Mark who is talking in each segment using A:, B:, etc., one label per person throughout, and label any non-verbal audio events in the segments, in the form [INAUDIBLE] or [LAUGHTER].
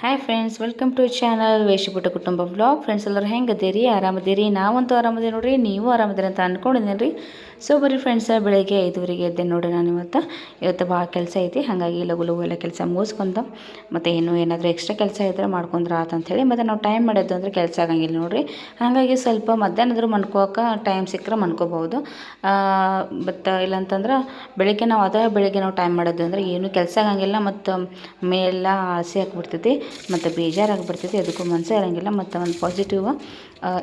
A: Hi friends welcome to channel ವೇಷಪುಟ ಕುಟುಂಬ blog friends ಎಲ್ಲರೂ ಹೆಂಗದೀರಿ ಆರಾಮದಿರಿ ನಾವಂತೂ ಆರಾಮದಿ ನೋಡ್ರಿ, ನೀವು ಆರಾಮದಿರಿ ಅಂತ ಅಂದ್ಕೊಂಡಿದ್ದೀನಿ ರೀ ಸೊ ಬರೀ ಫ್ರೆಂಡ್ಸ ಬೆಳಗ್ಗೆ ಐದುವರೆಗೆ ಎದ್ದೆ ನೋಡಿ ನಾನು ಇವತ್ತು ಇವತ್ತು ಭಾಳ ಕೆಲಸ ಐತಿ, ಹಾಗಾಗಿ ಲಘು ಲಘು ಎಲ್ಲ ಕೆಲಸ ಮುಗಿಸ್ಕೊಂತ, ಮತ್ತು ಇನ್ನೂ ಏನಾದರೂ ಎಕ್ಸ್ಟ್ರಾ ಕೆಲಸ ಇದ್ದರೆ ಮಾಡ್ಕೊಂಡ್ರೆ ಆತಂಥೇಳಿ ಮತ್ತು ನಾವು ಟೈಮ್ ಮಾಡಿದ್ದು ಅಂದರೆ ಕೆಲಸ ಆಗಂಗಿಲ್ಲ ನೋಡ್ರಿ. ಹಾಗಾಗಿ ಸ್ವಲ್ಪ ಮಧ್ಯಾಹ್ನದ್ರು ಮನ್ಕೋಕೆ ಟೈಮ್ ಸಿಕ್ಕರೆ ಮನ್ಕೋಬೋದು ಬಟ್ ಇಲ್ಲಂತಂದ್ರೆ ಬೆಳಗ್ಗೆ ನಾವು ಅದೇ ಬೆಳಗ್ಗೆ ನಾವು ಟೈಮ್ ಮಾಡೋದು ಅಂದರೆ ಏನು ಕೆಲಸ ಆಗಂಗಿಲ್ಲ, ಮತ್ತು ಮೇಲೆಲ್ಲ ಆಸೆ ಹಾಕ್ಬಿಡ್ತೈತಿ ಮತ್ತು ಬೇಜಾರಾಗಿ ಬರ್ತೈತಿ ಅದಕ್ಕೂ ಮನಸ್ಸೇ ಇರೋಂಗಿಲ್ಲ, ಮತ್ತು ಒಂದು ಪಾಸಿಟಿವ್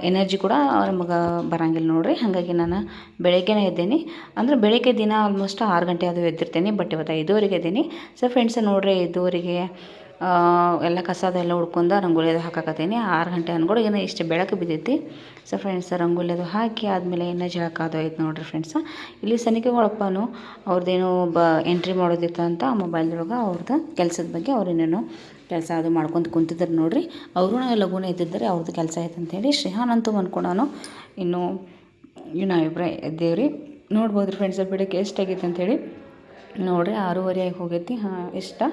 A: ಎನರ್ಜಿ ಕೂಡ ನಮಗೆ ಬರೋಂಗಿಲ್ಲ ನೋಡಿರಿ. ಹಾಗಾಗಿ ನಾನು ಬೆಳಗ್ಗೆನೇ ಎದ್ದೇನೆ. ಅಂದರೆ ಬೆಳಗ್ಗೆ ದಿನ ಆಲ್ಮೋಸ್ಟ್ ಆರು ಗಂಟೆ ಅದು ಎದ್ದಿರ್ತೀನಿ ಬಟ್ ಇವತ್ತು ಐದುವರೆಗೆ ಇದ್ದೀನಿ ಸೊ ಫ್ರೆಂಡ್ಸ್ ನೋಡಿರಿ, ಐದುವರೆಗೆ ಎಲ್ಲ ಕಸದ ಎಲ್ಲ ಉಡ್ಕೊಂಡು ರಂಗೋಲಿ ಅದು ಹಾಕಾಕತ್ತೀನಿ. ಆರು ಗಂಟೆ ಅನ್ಕೊಳಗೇನೆ ಇಷ್ಟು ಬೆಳಕು ಬಿದ್ದೈತಿ. ಸೊ ಫ್ರೆಂಡ್ಸ್ ರಂಗೋಲಿ ಅದು ಹಾಕಿ ಆದಮೇಲೆ ಏನೋ ಜಳಕ ಅದು ಐತೆ ನೋಡಿರಿ ಫ್ರೆಂಡ್ಸ ಇಲ್ಲಿ ಸನಿಕೆಗಳಪ್ಪನು ಅವ್ರದ್ದೇನೋ ಬ ಎಂಟ್ರಿ ಮಾಡೋದಿತ್ತು ಅಂತ ಮೊಬೈಲ್ದೊಳಗೆ ಅವ್ರದ್ದು ಕೆಲಸದ ಬಗ್ಗೆ ಅವ್ರೇನೇನೋ ಕೆಲಸ ಅದು ಮಾಡ್ಕೊತ ಕುಂತಿದ್ರು ನೋಡಿರಿ. ಅವರು ಲಘುನೇ ಎದ್ದಿದ್ದಾರೆ ಅವ್ರದ್ದು ಕೆಲಸ ಆಯ್ತು ಅಂತೇಳಿ ಶ್ರೇಹಾನ್ ಅಂತೂ ಅಂದ್ಕೊಂಡಾನು ಇನ್ನು ಇನ್ನು ಇಬ್ಬರೇ ಎದ್ದೇವ್ರಿ ನೋಡ್ಬೋದು ರೀ ಫ್ರೆಂಡ್ಸ್ ಬೆಳಗ್ಗೆ ಎಷ್ಟಾಗೈತೆ ಅಂತೇಳಿ ನೋಡಿರಿ, ಆರೂವರೆ ಆಗಿ ಹೋಗೈತಿ. ಹಾಂ ಇಷ್ಟ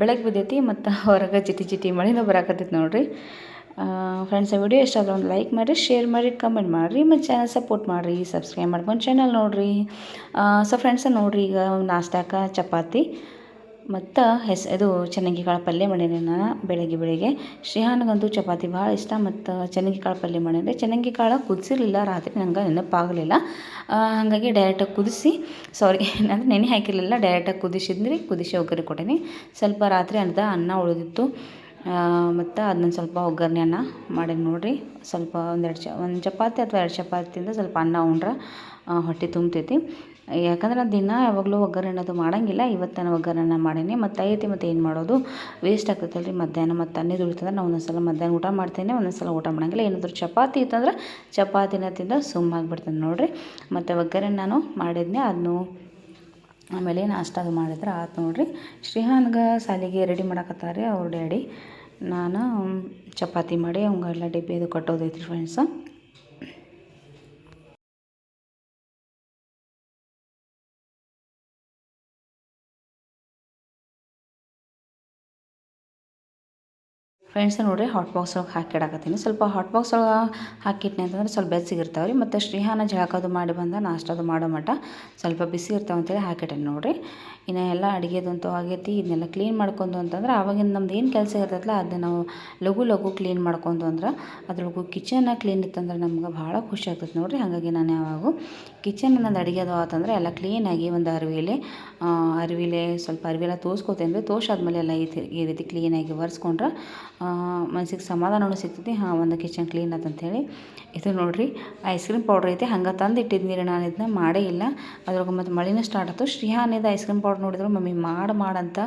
A: ಬೆಳಗ್ಗೆ ಬಿದ್ದೈತಿ ಮತ್ತು ಹೊರಗೆ ಚಿಟಿ ಚಿಟಿ ಮಳೆನೂ ಬರಾಕತ್ತೈತಿ ನೋಡಿರಿ. ಫ್ರೆಂಡ್ಸ್ ವಿಡಿಯೋ ಇಷ್ಟ ಆದ್ರೆ ಒಂದು ಲೈಕ್ ಮಾಡಿರಿ ಶೇರ್ ಮಾಡಿ ಕಮೆಂಟ್ ಮಾಡಿರಿ. ಮತ್ತು ಚಾನಲ್ ಸಪೋರ್ಟ್ ಮಾಡಿರಿ ಸಬ್ಸ್ಕ್ರೈಬ್ ಮಾಡ್ಕೊಂಡು ಚಾನಲ್ ನೋಡಿರಿ. ಸೊ ಫ್ರೆಂಡ್ಸ್ ನೋಡಿರಿ ಈಗ ನಾಷ್ಟಾಕ, ಚಪಾತಿ. ಮತ್ತು ಹೆಸ್, ಇದು ಕಾಳು ಪಲ್ಯ ಮಾಡೀನಿ ನಾನು ಬೆಳಗ್ಗೆ ಬೆಳಗ್ಗೆ. ಶ್ರೇಹಾನ್ಗಂತೂ ಚಪಾತಿ ಭಾಳ ಇಷ್ಟ ಮತ್ತು ಕಾಳು ಪಲ್ಯ ಮಾಡೀನಿ ಕಾಳು ಕುದಿಸಿರಲಿಲ್ಲ, ರಾತ್ರಿ ನಂಗೆ ನೆನಪಾಗಲಿಲ್ಲ. ಹಾಗಾಗಿ ಡೈರೆಕ್ಟಾಗಿ ಕುದಿಸಿ ಸಾರಿ ಅಂದರೆ ನೆನೆ ಹಾಕಿರಲಿಲ್ಲ ಡೈರೆಕ್ಟಾಗಿ ಕುದಿಸಿದ್ರಿ, ಕುದಿಸಿ ಒಗ್ಗರಣೆ ಕೊಟ್ಟೀನಿ. ಸ್ವಲ್ಪ ರಾತ್ರಿ ಅರ್ಧ ಅನ್ನ ಉಳಿದಿತ್ತು. ಮತ್ತು ಅದನ್ನ ಸ್ವಲ್ಪ ಒಗ್ಗರಣೆ ಅನ್ನ ಮಾಡೀನಿ ನೋಡಿರಿ. ಸ್ವಲ್ಪ ಒಂದೆರಡು ಚ, ಒಂದು ಚಪಾತಿ ಅಥವಾ ಎರಡು ಚಪಾತಿಯಿಂದ ಸ್ವಲ್ಪ ಅನ್ನ ಉಂಡ್ರೆ ಹೊಟ್ಟೆ ತುಂಬ್ತೈತಿ. ಯಾಕಂದ್ರೆ ದಿನ ಯಾವಾಗಲೂ ಒಗ್ಗರಣೆ ಅದು ಮಾಡೋಂಗಿಲ್ಲ, ಇವತ್ತು ನಾನು ಒಗ್ಗರಣೆ ಮಾಡೀನಿ, ಮತ್ತು ಐತಿ ಮತ್ತು ಏನು ಮಾಡೋದು? ವೇಸ್ಟ್ ಆಗ್ತೈತಲ್ಲ ರೀ ಮಧ್ಯಾಹ್ನ ಮತ್ತು ಅನ್ನದ ಉಳಿತಂದ್ರೆ ನಾನು ಒಂದೊಂದು ಸಲ ಮಧ್ಯಾಹ್ನ ಊಟ ಮಾಡ್ತೇನೆ ಒಂದೊಂದು ಸಲ ಊಟ ಮಾಡೋಂಗಿಲ್ಲ, ಏನಾದರೂ ಚಪಾತಿ ಇತ್ತಂದ್ರೆ ಚಪಾತಿನ ತಿಂದ ಸುಮ್ಮಾಗ್ಬಿಡ್ತೇನೆ ನೋಡಿರಿ. ಮತ್ತು ಒಗ್ಗರಣೆ ನಾನು ಮಾಡಿದ್ನೆ ಅದನ್ನು ಆಮೇಲೆ ನಾಷ್ಟ ಅದು ಮಾಡಿದ್ರೆ ಆತು ನೋಡಿರಿ. ಶ್ರೀಹಾನ್ಗೆ ಸಾಲಿಗೆ ರೆಡಿ ಮಾಡಕತ್ತಾರೆ ಅವ್ರ ಡ್ಯಾಡಿ. ನಾನು ಚಪಾತಿ ಮಾಡಿ ಅವಂಗೆಲ್ಲ ಡಬ್ಬಿ ಅದು ಕಟ್ಟೋದೈತ್ರಿ ಫ್ರೆಂಡ್ಸ ಫ್ರೆಂಡ್ಸ್ ನೋಡಿರಿ ಹಾಟ್ ಬಾಕ್ಸ್ ಒಳಗೆ ಹಾಕಿಡಾಕತ್ತೀನಿ ಸ್ವಲ್ಪ ಹಾಟ್ ಬಾಕ್ಸ್ ಒಳಗೆ ಹಾಕಿಟ್ನಿ ಅಂತಂದ್ರೆ ಸ್ವಲ್ಪ ಬೆಚ್ಚಗಿರ್ತಾವೆ ರೀ. ಮತ್ತು ಶ್ರೀಹಾನ ಜಳಕದು ಮಾಡಿ ಬಂದ ನಾಷ್ಟದು ಮಾಡೋ ಮಟ್ಟ ಸ್ವಲ್ಪ ಬಿಸಿ ಇರ್ತಾವೆ ಅಂತೇಳಿ ಹಾಕಿಟ್ಟೇನೆ ನೋಡಿರಿ. ಇನ್ನು ಎಲ್ಲ ಅಡುಗೆದಂತೂ ಆಗೈತಿ, ಇದನ್ನೆಲ್ಲ ಕ್ಲೀನ್ ಮಾಡ್ಕೊಂಡು ಅಂತಂದ್ರೆ ಆವಾಗಿನ ನಮ್ದು ಏನು ಕೆಲಸ ಇರ್ತೈತಲ್ಲ ಅದನ್ನ ನಾವು ಲಘು ಲಘು ಕ್ಲೀನ್ ಮಾಡ್ಕೊಂಡು ಅಂದ್ರೆ ಅದ್ರೊಳಗು ಕಿಚನ್ನ ಕ್ಲೀನ್ ಇತ್ತಂದ್ರೆ ನಮ್ಗೆ ಭಾಳ ಖುಷಿ ಆಗ್ತೈತೆ ನೋಡಿರಿ. ಹಾಗಾಗಿ ನಾನು ಯಾವಾಗ ಕಿಚನ್ ನಂದು ಅಡುಗೆದು ಆತಂದ್ರೆ ಎಲ್ಲ ಕ್ಲೀನಾಗಿ ಒಂದು ಅರಿವಿಲೆ ಅರಿವಿಲೆ ಸ್ವಲ್ಪ ಅರಿವೆಲ್ಲ ತೋರಿಸ್ಕೋತೇನೆ ರೀ ತೋರ್ಸಾದ್ಮೇಲೆ ಎಲ್ಲ ಈ ಈ ರೀತಿ ಕ್ಲೀನಾಗಿ ಒರೆಸ್ಕೊಂಡ್ರೆ ಮನ್ಸಿಗೆ ಸಮಾಧಾನವೂ ಸಿಗ್ತೈತಿ. ಹಾಂ, ಒಂದು ಕಿಚನ್ ಕ್ಲೀನ್ ಆತಂಥೇಳಿ ಇದು ನೋಡಿರಿ ಐಸ್ ಕ್ರೀಮ್ ಪೌಡ್ರ್ ಐತೆ. ಹಂಗೆ ತಂದು ಇಟ್ಟಿದ್ದೀನಿ ನಾನು ಇದನ್ನ ಮಾಡೇ ಇಲ್ಲ. ಅದ್ರೊಳಗೆ ಮತ್ತು ಮಳೆನೂ ಸ್ಟಾರ್ಟ್ ಆಯ್ತು ಶ್ರೀಹಾನಿದ ಐಸ್ ಕ್ರೀಮ್ ಪೌಡ್ರ್ ನೋಡಿದ್ರು, ಮಮ್ಮಿ, ಮಾಡಿ ಮಾಡಂತ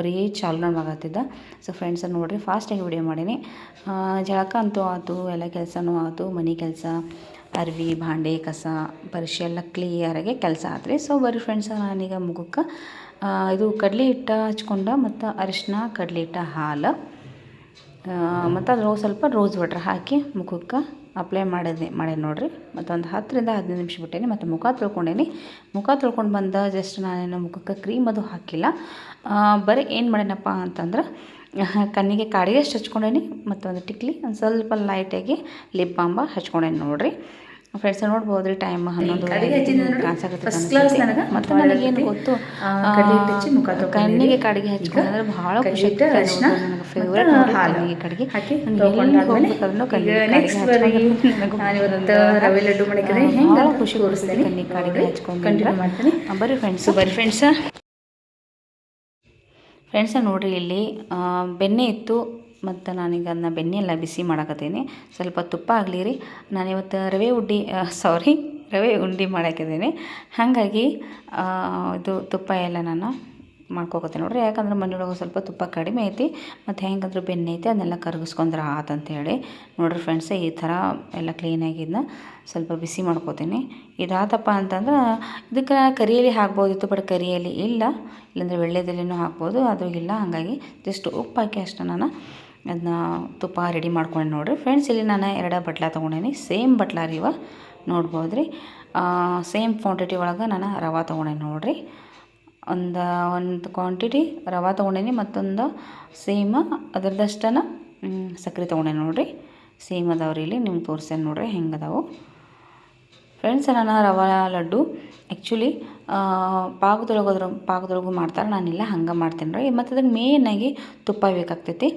A: ಬರೀ ಚಾಲು ಮಾಡತ್ತಿದ್ದ ಸೊ ಫ್ರೆಂಡ್ಸ್ ನೋಡಿರಿ ಫಾಸ್ಟಾಗಿ ವಿಡಿಯೋ ಮಾಡೀನಿ. ಜಳಕ ಅಂತೂ ಆಯ್ತು ಎಲ್ಲ ಕೆಲಸನೂ ಆಯ್ತು ಮನೆ ಕೆಲಸ, ಅರ್ವಿ, ಭಾಂಡೆ, ಕಸ ಪರಿಶೆ ಎಲ್ಲ ಕ್ಲಿಯರಾಗಿ ಕೆಲಸ ಆದ್ರಿ ಸೊ ಬರೀ ಫ್ರೆಂಡ್ಸ್ ನಾನೀಗ ಮುಖಕ್ಕೆ ಇದು ಕಡಲೆ ಹಿಟ್ಟು ಹಚ್ಕೊಂಡ ಮತ್ತು ಅರಿಶಿನ ಕಡಲೆ ಹಿಟ್ಟು ಹಾಲು ಮತ್ತು ಅದ್ರೊಳಗೆ ಸ್ವಲ್ಪ ರೋಸ್ ವಾಟ್ರ್ ಹಾಕಿ ಮುಖಕ್ಕೆ ಅಪ್ಲೈ ಮಾಡಿದೆ ಮಾಡಿ ನೋಡಿರಿ ಮತ್ತೊಂದು ಹತ್ತರಿಂದ ಹದಿನೈದು ನಿಮಿಷ ಬಿಟ್ಟೇನಿ, ಮತ್ತು ಮುಖ ತೊಳ್ಕೊಂಡೇನಿ. ಮುಖ ತೊಳ್ಕೊಂಡು ಬಂದ ಜಸ್ಟ್ ನಾನೇನು ಮುಖಕ್ಕೆ ಕ್ರೀಮ್ ಅದು ಹಾಕಿಲ್ಲ. ಬರೀ ಏನು ಮಾಡೇನಪ್ಪ ಅಂತಂದ್ರೆ, [LAUGHS] ಕಣ್ಣಿಗೆ ಕಾಡಿಗೆ ಹಚ್ಕೊಂಡೇನಿ ಮತ್ತೊಂದು ಟಿಕ್ಲಿ ಒಂದು ಸ್ವಲ್ಪ ಲೈಟಾಗಿ ಲಿಪ್ ಬಾಂಬ ಹಚ್ಕೊಂಡೇನಿ ನೋಡಿರಿ. ಫ್ರೆಂಡ್ಸ್ ನೋಡ್ಬೋದು ರೀ ಟೈಮ್ ಹನ್ನೊಂದು ಮತ್ತು ಏನು ಗೊತ್ತು? ಕಣ್ಣಿಗೆ ಕಡೆಗೆ ಹಚ್ಕೊಂಡ್ರೆ ಭಾಳ ಖುಷಿ ನನಗೆ ಫೇವ್ರೇಟ್ ಕಣ್ಣಿಗೆ ಕಡೆಗೆ [LAUGHS]
B: ರವೆ ಲಡ್ಡು ಮಾಡಿದ್ರೆ ಹೆಂಗೆ
A: ಖುಷಿ ಕೊಡಿಸ್ತೀನಿ ಕಣ್ಣಿಗೆ ಕಡೆಗೆ ಹಚ್ಕೊಂಡು ಬರ್ರಿ ಫ್ರೆಂಡ್ಸ್ ಬರ್ರಿ ಫ್ರೆಂಡ್ಸ ಫ್ರೆಂಡ್ಸ ನೋಡ್ರಿ ಇಲ್ಲಿ ಬೆಣ್ಣೆ ಇತ್ತು. ಮತ್ತು ನಾನೀಗ ಅದನ್ನ ಬೆಣ್ಣೆ ಎಲ್ಲ ಬಿಸಿ ಮಾಡಕತ್ತೀನಿ. ಸ್ವಲ್ಪ ತುಪ್ಪ ಆಗಲಿ ರೀ. ನಾನಿವತ್ತು ರವೆ ಉಡ್ಡಿ ಸಾರಿ ರವೆ ಉಂಡೆ ಮಾಡಾಕಿದ್ದೀನಿ. ಹಾಗಾಗಿ ಇದು ತುಪ್ಪ ಎಲ್ಲ ನಾನು ಮಾಡ್ಕೋಕತ್ತೀನಿ ನೋಡ್ರಿ. ಯಾಕಂದ್ರೆ ಮನೆಯೊಳಗೆ ಸ್ವಲ್ಪ ತುಪ್ಪ ಕಡಿಮೆ ಐತಿ. ಮತ್ತು ಹೆಂಗಂದ್ರೆ ಬೆಣ್ಣೆ ಐತಿ, ಅದನ್ನೆಲ್ಲ ಕರಗಿಸ್ಕೊಂಡ್ರೆ ಆತಂತೇಳಿ ನೋಡ್ರಿ ಫ್ರೆಂಡ್ಸ್ ಈ ಥರ ಎಲ್ಲ ಕ್ಲೀನಾಗಿದ್ದನ್ನ ಸ್ವಲ್ಪ ಬಿಸಿ ಮಾಡ್ಕೋತೀನಿ. ಇದಾತಪ್ಪ ಅಂತಂದ್ರೆ, ಇದಕ್ಕೆ ಕರಿಯಲ್ಲಿ ಹಾಕ್ಬೋದಿತ್ತು ಬಟ್ ಕರಿಯಲ್ಲಿ ಇಲ್ಲ. ಇಲ್ಲಾಂದರೆ ಬೆಳ್ಳೆದಲ್ಲಿನೂ ಹಾಕ್ಬೋದು, ಅದು ಇಲ್ಲ. ಹಾಗಾಗಿ ಜಸ್ಟ್ ಉಪ್ಪು ಹಾಕಿ ಅಷ್ಟೇ ನಾನು ಅದನ್ನ ತುಪ್ಪ ರೆಡಿ ಮಾಡ್ಕೊಂಡು ನೋಡಿರಿ. ಫ್ರೆಂಡ್ಸ್ ಇಲ್ಲಿ ನಾನು ಎರಡು ಬಟ್ಲ ತೊಗೊಂಡೇನಿ. ಸೇಮ್ ಬಟ್ಲ ರೀವ ನೋಡ್ಬೋದು ರೀ ಸೇಮ್ ಕ್ವಾಂಟಿಟಿ ಒಳಗೆ ನಾನು ರವೆ ತೊಗೊಂಡೇನಿ ನೋಡಿರಿ. ಒಂದು ಒಂದು ಕ್ವಾಂಟಿಟಿ ರವೆ ತೊಗೊಂಡೇನಿ, ಮತ್ತೊಂದು ಸೇಮ್ ಅದರದಷ್ಟನ ಸಕ್ಕರೆ ತೊಗೊಂಡೇನಿ ನೋಡಿರಿ. ಸೇಮ್ ಅದಾವ್ರಿ ಇಲ್ಲಿ. ನಿಮ್ಗೆ ತೋರಿಸ್ತೇನೆ ನೋಡಿರಿ ಹೆಂಗೆ ಅದಾವು. ಫ್ರೆಂಡ್ಸ್ ನಾನು ರವೆ ಲಡ್ಡು ಆ್ಯಕ್ಚುಲಿ ಪಾಕದೊಳಗೆ ಅದ್ರ ಪಾಕದೊಳಗೂ ಮಾಡ್ತಾರೆ. ನಾನಿಲ್ಲ ಹಂಗೆ ಮಾಡ್ತೀನಿ ರೀ ಮತ್ತು ಅದನ್ನು ಮೇಯ್ನಾಗಿ ತುಪ್ಪ ಬೇಕಾಗ್ತೈತಿ.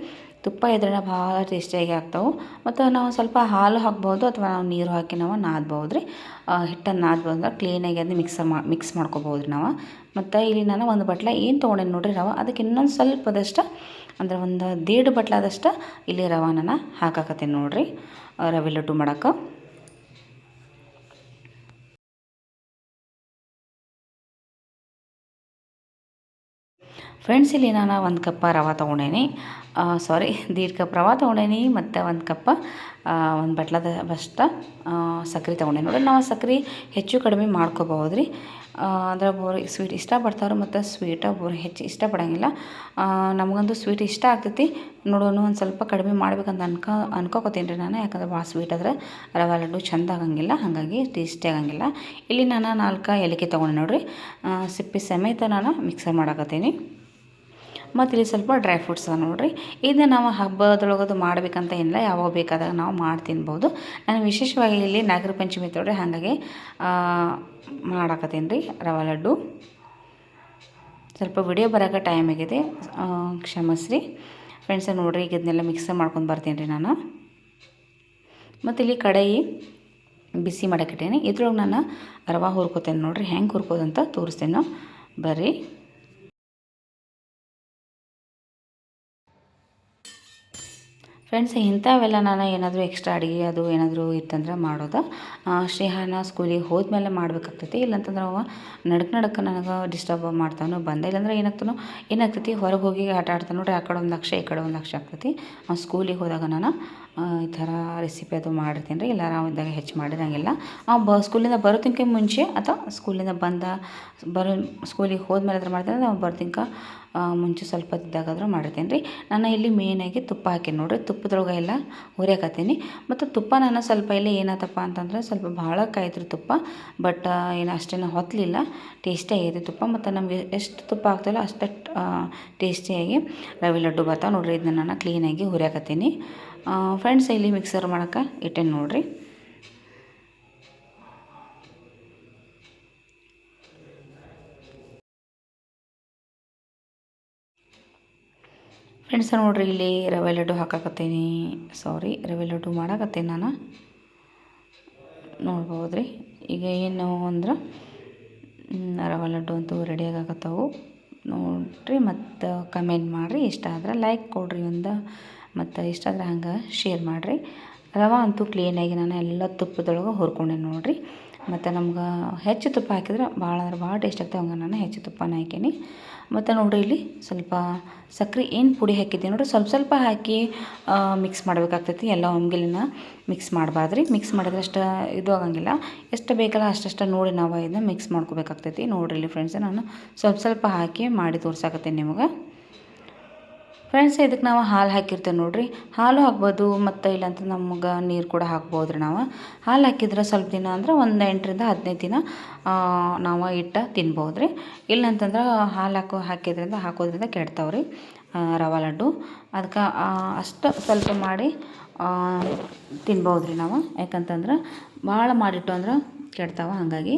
A: ತುಪ್ಪ ಇದ್ರೆ ಭಾಳ ಟೇಸ್ಟಿಯಾಗಿ ಆಗ್ತಾವೆ. ಮತ್ತು ನಾವು ಸ್ವಲ್ಪ ಹಾಲು ಹಾಕ್ಬೋದು ಅಥವಾ ನಾವು ನೀರು ಹಾಕಿ ನಾವು ನಾದ್ಬೋದು ರೀ. ಹಿಟ್ಟನ್ನು ನಾದ್ಬೋದು ಕ್ಲೀನಾಗಿ ಅದನ್ನ ಮಿಕ್ಸರ್ ಮಾ ಮಿಕ್ಸ್ ಮಾಡ್ಕೊಬೋದು ರೀ ನಾವು. ಮತ್ತು ಇಲ್ಲಿ ನಾನು ಒಂದು ಬಟ್ಲ ಏನು ತೊಗೊಂಡೇನಿ ನೋಡಿರಿ ರವೆ. ಅದಕ್ಕೆ ಇನ್ನೊಂದು ಸ್ವಲ್ಪದಷ್ಟು, ಅಂದ್ರೆ ಒಂದು ದೇಡ್ ಬಟ್ಲಾದಷ್ಟು ಇಲ್ಲಿ ರವಾನ ಹಾಕಾಕತ್ತೀನಿ ನೋಡಿರಿ. ರವೆ ಲಡ್ಡು ಮಾಡೋಕೆ ಫ್ರೆಂಡ್ಸ್ ಇಲ್ಲಿ ನಾನು ಒಂದು ಕಪ್ಪ ರವೆ ತೊಗೊಂಡೇನಿ. ಸಾರಿ ದೀರ್ಘ ಕಪ್ ರವೆ ತೊಗೊಂಡೇನಿ, ಮತ್ತು ಒಂದು ಕಪ್ಪ ಒಂದು ಬಟ್ಲದ ಬಸ್ಟ ಸಕ್ರೆ ತೊಗೊಂಡೇನಿ. ನೋಡಿ ನಾವು ಸಕ್ರೆ ಹೆಚ್ಚು ಕಡಿಮೆ ಮಾಡ್ಕೋಬಹುದು ರೀ ಅಂದ್ರೆ ಬೋರ್ ಸ್ವೀಟ್ ಇಷ್ಟಪಡ್ತಾರೆ ಮತ್ತು ಸ್ವೀಟ ಬೋರ್ ಹೆಚ್ಚು ಇಷ್ಟಪಡೋಂಗಿಲ್ಲ ನಮಗಂತೂ ಸ್ವೀಟ್ ಇಷ್ಟ ಆಗ್ತೈತಿ. ನೋಡೋನು ಒಂದು ಸ್ವಲ್ಪ ಕಡಿಮೆ ಮಾಡ್ಬೇಕಂತ ಅನ್ಕೊ ಅನ್ಕೋಕೋತೀನಿ ರೀ ನಾನು, ಯಾಕಂದ್ರೆ ಭಾಳ ಸ್ವೀಟ್ ಆದರೆ ರವೆ ಲಡ್ಡು ಚೆಂದ ಆಗಂಗಿಲ್ಲ, ಹಾಗಾಗಿ ಟೇಸ್ಟಿ ಆಗಂಗಿಲ್ಲ. ಇಲ್ಲಿ ನಾನು ನಾಲ್ಕು ಎಲಿಕೆ ತೊಗೊಂಡೆ ನೋಡಿರಿ. ಸಿಪ್ಪೆ ಸಮೇತ ನಾನು ಮಿಕ್ಸರ್ ಮಾಡಾಕತ್ತೀನಿ. ಮತ್ತು ಇಲ್ಲಿ ಸ್ವಲ್ಪ ಡ್ರೈ ಫ್ರೂಟ್ಸ್ ಅದ ನೋಡಿರಿ. ಇದನ್ನ ನಾವು ಹಬ್ಬದೊಳಗದು ಮಾಡಬೇಕಂತ ಏನಿಲ್ಲ, ಯಾವಾಗ ಬೇಕಾದಾಗ ನಾವು ಮಾಡಿ ತಿನ್ಬೋದು. ನಾನು ವಿಶೇಷವಾಗಿ ಇಲ್ಲಿ ನಾಗರ ಪಂಚಮಿ ತೊಡ್ರಿ ಹಾಗಾಗಿ ಮಾಡಾಕತ್ತೀನಿ ರೀ ರವೆ ಲಡ್ಡು. ಸ್ವಲ್ಪ ವಿಡಿಯೋ ಬರೋಕೆ ಟೈಮ್ ಆಗಿದೆ. ಕ್ಷಮಿಸ್ರಿ. ಫ್ರೆಂಡ್ಸ್ ನೋಡಿರಿ ಈಗ ಇದನ್ನೆಲ್ಲ ಮಿಕ್ಸ್ ಮಾಡ್ಕೊಂಡು ಬರ್ತೀನಿ ರೀ ನಾನು. ಮತ್ತು ಇಲ್ಲಿ ಕಡಾಯಿ ಬಿಸಿ ಮಾಡೋಕ್ಕಿಟ್ಟೇನೆ ಇದ್ರೊಳಗೆ ನಾನು ರವೆ ಹುರ್ಕೋತೇನೆ ನೋಡಿರಿ. ಹೆಂಗೆ ಹುರ್ಕೋದಂತ ತೋರಿಸ್ತೇನೆ. ಬರ್ರಿ. ಫ್ರೆಂಡ್ಸ್ ಇಂಥವೆಲ್ಲ ನಾನು ಏನಾದರೂ ಎಕ್ಸ್ಟ್ರಾ ಅಡುಗೆ ಅದು ಏನಾದರೂ ಇತ್ತಂದ್ರೆ ಮಾಡೋದು. ಶ್ರೇಹಾನ ಸ್ಕೂಲಿಗೆ ಹೋದ್ಮೇಲೆ ಮಾಡಬೇಕಾಗ್ತೈತಿ. ಇಲ್ಲಂತಂದ್ರೆ ಅವ ನಡಕ್ ನಡಕ್ಕೆ ನನಗೆ ಡಿಸ್ಟರ್ಬ್ ಮಾಡ್ತಾನೋ ಬಂದ ಇಲ್ಲಾಂದ್ರೆ ಏನಾಗ್ತಾನೋ, ಏನಾಗ್ತೈತಿ? ಹೊರಗೆ ಹೋಗಿ ಆಟ ಆಡ್ತಾನೆ ನೋಡ್ರಿ, ಆ ಕಡೆ ಒಂದು ಲಕ್ಷ, ಈ ಕಡೆ ಒಂದು ಲಕ್ಷ ಆಗ್ತೈತಿ. ಸ್ಕೂಲಿಗೆ ಹೋದಾಗ ನಾನು ಈ ಥರ ರೆಸಿಪಿ ಅದು ಮಾಡಿರ್ತೀನಿ ರೀ. ಎಲ್ಲಾರ ಇದ್ದಾಗ ಹೆಚ್ಚು ಮಾಡಿರಂಗಿಲ್ಲ. ಬ ಸ್ಕೂಲಿಂದ ಬರೋದಕ್ಕೆ ಮುಂಚೆ ಅಥವಾ ಸ್ಕೂಲಿಂದ ಬಂದ, ಬರೋ ಸ್ಕೂಲಿಗೆ ಹೋದ್ಮೇಲೆ ಅದ್ರ ಮಾಡ್ತೀನಿ ನಾವು ಬರ್ತಿಂಕ ಮುಂಚೆ ಸ್ವಲ್ಪ ಇದ್ದಾಗಾದರೂ ಮಾಡಿರ್ತೀನಿ ರೀ. ನಾನು ಇಲ್ಲಿ ಮೇಯ್ನಾಗಿ ತುಪ್ಪ ಹಾಕೀನಿ ನೋಡಿರಿ. ತುಪ್ಪದೊಳಗೆ ಎಲ್ಲ ಹುರಿಯಾಕತ್ತೀನಿ. ಮತ್ತು ತುಪ್ಪ ನಾನು ಸ್ವಲ್ಪ ಇಲ್ಲಿ ಏನಾತಪ್ಪ ಅಂತಂದ್ರೆ ಸ್ವಲ್ಪ ಭಾಳ ಕಾಯ್ತ್ರಿ ತುಪ್ಪ. ಬಟ್ ಏನು ಅಷ್ಟೇನು ಹೊತ್ತಲಿಲ್ಲ ಟೇಸ್ಟಿಯಾಗಿದೆ ತುಪ್ಪ. ಮತ್ತು ನಮಗೆ ಎಷ್ಟು ತುಪ್ಪ ಹಾಕ್ತಲ್ಲ ಅಷ್ಟು ಟೇಸ್ಟಿಯಾಗಿ ರವೆ ಲಡ್ಡು ಬರ್ತಾವೆ ನೋಡಿರಿ. ಇದನ್ನ ನಾನು ಕ್ಲೀನಾಗಿ ಹುರಿಯಾಕತ್ತೀನಿ. ಫ್ರೆಂಡ್ಸ್ ಇಲ್ಲಿ ಮಿಕ್ಸರ್ ಮಾಡೋಕೆ ಇಟ್ಟೇನೆ ನೋಡಿರಿ. ಫ್ರೆಂಡ್ಸ್ ನೋಡಿರಿ ಇಲ್ಲಿ ರವೆ ಲಡ್ಡು ಹಾಕಾಕತ್ತೀನಿ. ಸಾರಿ ರವೆ ಲಡ್ಡು ಮಾಡಾಕತ್ತೀನಿ ನಾನು. ನೋಡ್ಬೋದು ರೀ ಈಗ ಏನು ಅಂದ್ರೆ ರವೆ ಲಡ್ಡು ಅಂತೂ ಆಗಕತ್ತಾವು. ನೋಡಿರಿ ಮತ್ತು ಕಮೆಂಟ್ ಮಾಡಿರಿ. ಇಷ್ಟ ಆದ್ರೆ ಲೈಕ್ ಕೊಡಿರಿ ಒಂದು. ಮತ್ತು ಇಷ್ಟ ಆದರೆ ಹಂಗೆ ಶೇರ್ ಮಾಡಿರಿ. ರವೆ ಅಂತೂ ಕ್ಲೀನಾಗಿ ನಾನು ಎಲ್ಲ ತುಪ್ಪದೊಳಗೆ ಹುರ್ಕೊಂಡೆ ನೋಡಿರಿ. ಮತ್ತು ನಮ್ಗೆ ಹೆಚ್ಚು ತುಪ್ಪ ಹಾಕಿದ್ರೆ ಭಾಳ ಅಂದ್ರೆ ಭಾಳ ಟೇಸ್ಟ್ ಆಗ್ತವೆ ಹಂಗೆ ನಾನು ಹೆಚ್ಚು ತುಪ್ಪನ ಹಾಕೀನಿ. ಮತ್ತು ನೋಡಿರಿ ಇಲ್ಲಿ ಸ್ವಲ್ಪ ಸಕ್ಕರೆ ಏನು ಪುಡಿ ಹಾಕಿದ್ದೆ ನೋಡಿರಿ. ಸ್ವಲ್ಪ ಸ್ವಲ್ಪ ಹಾಕಿ ಮಿಕ್ಸ್ ಮಾಡಬೇಕಾಗ್ತೈತಿ. ಎಲ್ಲ ಒಮ್ಗಿಲಿನ ಮಿಕ್ಸ್ ಮಾಡಬಾರ್ದ್ರಿ. ಮಿಕ್ಸ್ ಮಾಡಿದ್ರೆ ಅಷ್ಟು ಇದು ಆಗಂಗಿಲ್ಲ. ಎಷ್ಟು ಬೇಕಲ್ಲ ಅಷ್ಟಷ್ಟು ನೋಡಿ ನಾವು ಇದನ್ನ ಮಿಕ್ಸ್ ಮಾಡ್ಕೋಬೇಕಾಗ್ತೈತಿ. ನೋಡಿರಿ ಇಲ್ಲಿ ಫ್ರೆಂಡ್ಸ್ ನಾನು ಸ್ವಲ್ಪ ಸ್ವಲ್ಪ ಹಾಕಿ ಮಾಡಿ ತೋರ್ಸಾಕತ್ತೀನಿ ನಿಮಗೆ. ಫ್ರೆಂಡ್ಸ್ ಇದಕ್ಕೆ ನಾವು ಹಾಲು ಹಾಕಿರ್ತೇವೆ ನೋಡಿರಿ. ಹಾಲು ಹಾಕ್ಬೋದು, ಮತ್ತು ಇಲ್ಲಾಂತ ನಮ್ಗೆ ನೀರು ಕೂಡ ಹಾಕ್ಬೋದು ರೀ ನಾವು. ಹಾಲು ಹಾಕಿದ್ರೆ ಸ್ವಲ್ಪ ದಿನ ಅಂದ್ರೆ ಒಂದು ಎಂಟರಿಂದ ಹದಿನೈದು ದಿನ ನಾವು ಇಟ್ಟು ತಿನ್ಬೋದು ರೀ ಇಲ್ಲಂತಂದ್ರೆ ಹಾಲು ಹಾಕೋ, ಹಾಕಿದ್ರಿಂದ ಹಾಕೋದ್ರಿಂದ ಕೆಡ್ತಾವೆ ರೀ ರವೆ ಲಡ್ಡು. ಅದಕ್ಕೆ ಅಷ್ಟು ಸ್ವಲ್ಪ ಮಾಡಿ ತಿನ್ಬೋದು ರೀ ನಾವು. ಯಾಕಂತಂದ್ರೆ ಭಾಳ ಮಾಡಿಟ್ಟು ಅಂದ್ರೆ ಕೆಡ್ತಾವೆ ಹಾಗಾಗಿ.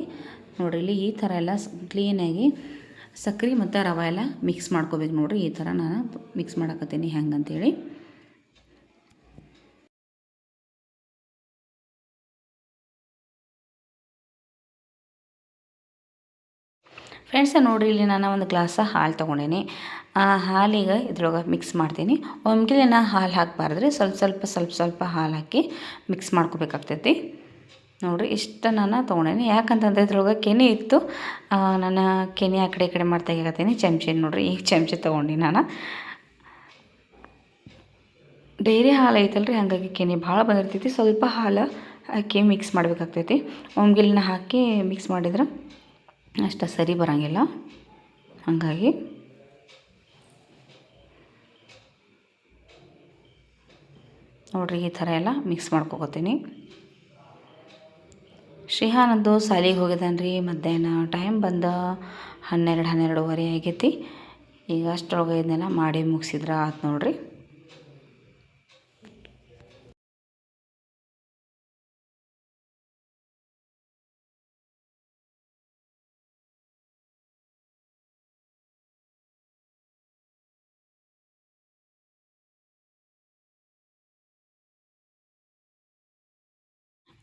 A: ನೋಡಿರಿ ಇಲ್ಲಿ ಈ ಥರ ಎಲ್ಲ ಕ್ಲೀನಾಗಿ ಸಕ್ರೆ ಮತ್ತು ರವೆ ಎಲ್ಲ ಮಿಕ್ಸ್ ಮಾಡ್ಕೋಬೇಕು ನೋಡಿರಿ, ಈ ಥರ ನಾನು ಮಿಕ್ಸ್ ಮಾಡಕತ್ತೀನಿ ಹೆಂಗಂತೇಳಿ ಫ್ರೆಂಡ್ಸ ನೋಡಿರಿ, ಇಲ್ಲಿ ನಾನು ಒಂದು ಗ್ಲಾಸ ಹಾಲು ತೊಗೊಂಡೇನಿ. ಆ ಹಾಲಿಗೆ ಇದ್ರೊಳಗೆ ಮಿಕ್ಸ್ ಮಾಡ್ತೀನಿ. ಒಮ್ಮೆಗೆ ನಾನು ಹಾಲು ಹಾಕಬಾರ್ದ್ರೆ, ಸ್ವಲ್ಪ ಸ್ವಲ್ಪ ಸ್ವಲ್ಪ ಸ್ವಲ್ಪ ಹಾಲು ಹಾಕಿ ಮಿಕ್ಸ್ ಮಾಡ್ಕೋಬೇಕಾಗ್ತೈತಿ. ನೋಡಿರಿ ಇಷ್ಟು ನಾನು ತೊಗೊಂಡೇನಿ. ಯಾಕಂತಂದ್ರೆ ಇದ್ರೊಳಗೆ ಕೆನೆ ಇತ್ತು. ನಾನು ಕೆನೆ ಆ ಕಡೆ ಈ ಕಡೆ ಮಾಡ್ತಾಯಿಕತ್ತೀನಿ ತೆಗಿಯಕತ್ತೀನಿ ಚಮಚೆ ನೋಡಿರಿ, ಈಗ ಚಮಚೆ ತೊಗೊಂಡು ನಾನು. ಡೈರಿ ಹಾಲು ಐತಲ್ರಿ, ಹಾಗಾಗಿ ಕೆನೆ ಭಾಳ ಬಂದಿರ್ತೈತಿ. ಸ್ವಲ್ಪ ಹಾಲು ಹಾಕಿ ಮಿಕ್ಸ್ ಮಾಡಬೇಕಾಗ್ತೈತಿ. ಒಮ್ಗಿಲಿನ ಹಾಕಿ ಮಿಕ್ಸ್ ಮಾಡಿದ್ರೆ ಅಷ್ಟು ಸರಿ ಬರೋಂಗಿಲ್ಲ. ಹಾಗಾಗಿ ನೋಡಿರಿ, ಈ ಥರ ಎಲ್ಲ ಮಿಕ್ಸ್ ಮಾಡ್ಕೊತೀನಿ. ಶ್ರೀಹಾನಂದು ಸಾಲಿಗೆ ಹೋಗಿದ್ದಾನೆ ರೀ ಮಧ್ಯಾಹ್ನ ಟೈಮ್ ಬಂದ ಹನ್ನೆರಡು ಹನ್ನೆರಡುವರೆ ಆಗೈತಿ. ಈಗ ಅಷ್ಟರೊಳಗೆ ಇದನ್ನೆಲ್ಲ ಮಾಡಿ ಮುಗಿಸಿದ್ರೆ ಆತು ನೋಡ್ರಿ.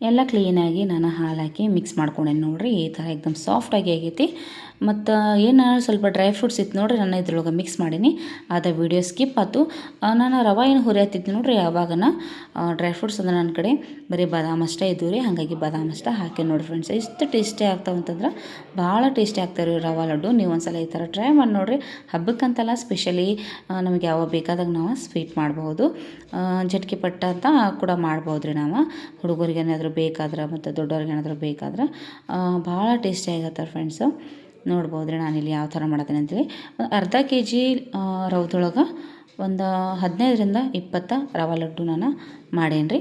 A: ಎಲ್ಲ ಕ್ಲೀನಾಗಿ ನಾನು ಹಾಲು ಹಾಕಿ ಮಿಕ್ಸ್ ಮಾಡ್ಕೊಂಡೆ ನೋಡಿರಿ ಈ ಥರ ಎಕ್ದಮ್ ಸಾಫ್ಟಾಗಿ ಆಗೈತಿ. ಮತ್ತು ಏನು ಸ್ವಲ್ಪ ಡ್ರೈ ಫ್ರೂಟ್ಸ್ ಇತ್ತು ನೋಡಿರಿ ನಾನು ಇದ್ರೊಳಗೆ ಮಿಕ್ಸ್ ಮಾಡೀನಿ. ಅದು ವೀಡಿಯೋ ಸ್ಕಿಪ್ ಆಯ್ತು ನಾನು ರವೆ ಏನು ಹುರಿಯತ್ತಿದ್ದು ನೋಡಿರಿ ಯಾವಾಗನ. ಡ್ರೈ ಫ್ರೂಟ್ಸ್ ಅಂದ್ರೆ ನನ್ನ ಕಡೆ ಬರೀ ಬಾದಾಮ್ ಅಷ್ಟೇ ಇದ್ದು ರೀ. ಹಾಗಾಗಿ ಬಾದಾಮ್ ಅಷ್ಟೇ ಹಾಕಿ ನೋಡಿ ಫ್ರೆಂಡ್ಸ್ ಎಷ್ಟು ಟೇಸ್ಟಿ ಆಗ್ತಾವೆ ಅಂತಂದ್ರೆ ಭಾಳ ಟೇಸ್ಟಿ ಆಗ್ತಾವೆ ರೀ ರವೆ ಲಡ್ಡು. ನೀವು ಒಂದ್ಸಲ ಈ ಥರ ಟ್ರೈ ಮಾಡಿ ನೋಡಿರಿ. ಹಬ್ಬಕ್ಕಂತಲ್ಲ ಸ್ಪೆಷಲಿ ನಮಗೆ ಯಾವಾಗ ಬೇಕಾದಾಗ ನಾವು ಸ್ವೀಟ್ ಮಾಡ್ಬೋದು ಜಟ್ಕಿ ಪಟ್ಟ ಅಂತ ಕೂಡ ಮಾಡ್ಬೋದು ರೀ ನಾವು. ಹುಡುಗರಿಗೆ ಏನಾದರೂ ಬೇಕಾದ್ರೆ ಮತ್ತು ದೊಡ್ಡವ್ರಿಗೆ ಏನಾದರೂ ಬೇಕಾದ್ರೆ ಭಾಳ ಟೇಸ್ಟಿ ಆಗತ್ತಾರೆ ಫ್ರೆಂಡ್ಸು ನೋಡ್ಬೋದು ರೀ ನಾನಿಲ್ಲಿ ಯಾವ ಥರ ಮಾಡ್ತೀನಿ ಅಂತೇಳಿ ಅರ್ಧ ಕೆ ಜಿ ರವದೊಳಗೆ ಒಂದು ಹದಿನೈದರಿಂದ ಇಪ್ಪತ್ತ ರವೆ ಲಡ್ಡು ನಾನು ಮಾಡೇನಿ ರೀ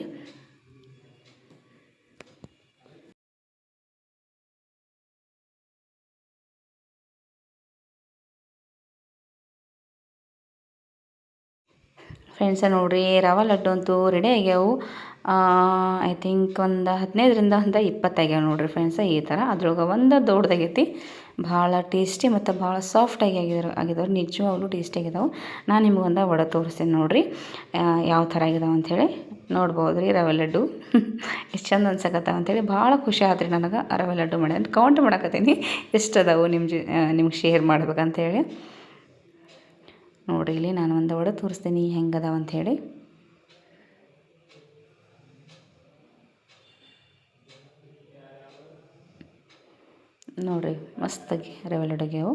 A: ಫ್ರೆಂಡ್ಸ ನೋಡಿರಿ, ರವೆ ಲಡ್ಡು ಅಂತೂ ರೆಡಿ ಆಗ್ಯಾವು. ಐ ಥಿಂಕ್ ಒಂದು ಹದಿನೈದರಿಂದ ಒಂದು ಇಪ್ಪತ್ತಾಗ್ಯಾವ ನೋಡಿರಿ ಫ್ರೆಂಡ್ಸ ಈ ಥರ ಅದ್ರೊಳಗೆ ಒಂದು ದೊಡ್ಡದಾಗೈತಿ ಭಾಳ ಟೇಸ್ಟಿ ಮತ್ತು ಭಾಳ ಸಾಫ್ಟಾಗಿ ಆಗಿದ್ರು, ಆಗಿದಾವೆ. ನಿಜವಾಗ್ಲೂ ಟೇಸ್ಟಿ ಆಗಿದಾವೆ. ನಾನು ನಿಮ್ಗೊಂದು ವಡೆ ತೋರಿಸ್ತೀನಿ ನೋಡಿರಿ. ಯಾವ ಥರ ಆಗಿದಾವೆ ಅಂಥೇಳಿ ನೋಡ್ಬೋದು ರೀ ರವೆ ಲಡ್ಡು. [LAUGHS] ಎಷ್ಟು ಚಂದ ಅನ್ಸಕತ್ತಾವ ಅಂಥೇಳಿ ಭಾಳ ಖುಷಿ ಆತ್ರಿ ನನಗೆ ರವೆ ಲಡ್ಡು ಮಾಡಿ. ಕೌಂಟ್ ಮಾಡಕತ್ತೀನಿ. [LAUGHS] ಎಷ್ಟು ಅದಾವು ನಿಮ್ಮ ಜಿ ನಿಮ್ಗೆ ಶೇರ್ ಮಾಡ್ಬೇಕಂತೇಳಿ ನೋಡಿರಿ, ಇಲ್ಲಿ ನಾನು ಒಂದು ವಡೆ ತೋರಿಸ್ತೀನಿ. ಹೆಂಗೆ ಅದಾವ ಅಂಥೇಳಿ ನೋಡಿರಿ ಮಸ್ತಾಗಿ ರವೆ ಲಡ್ಡು ಆಗ್ಯಾವು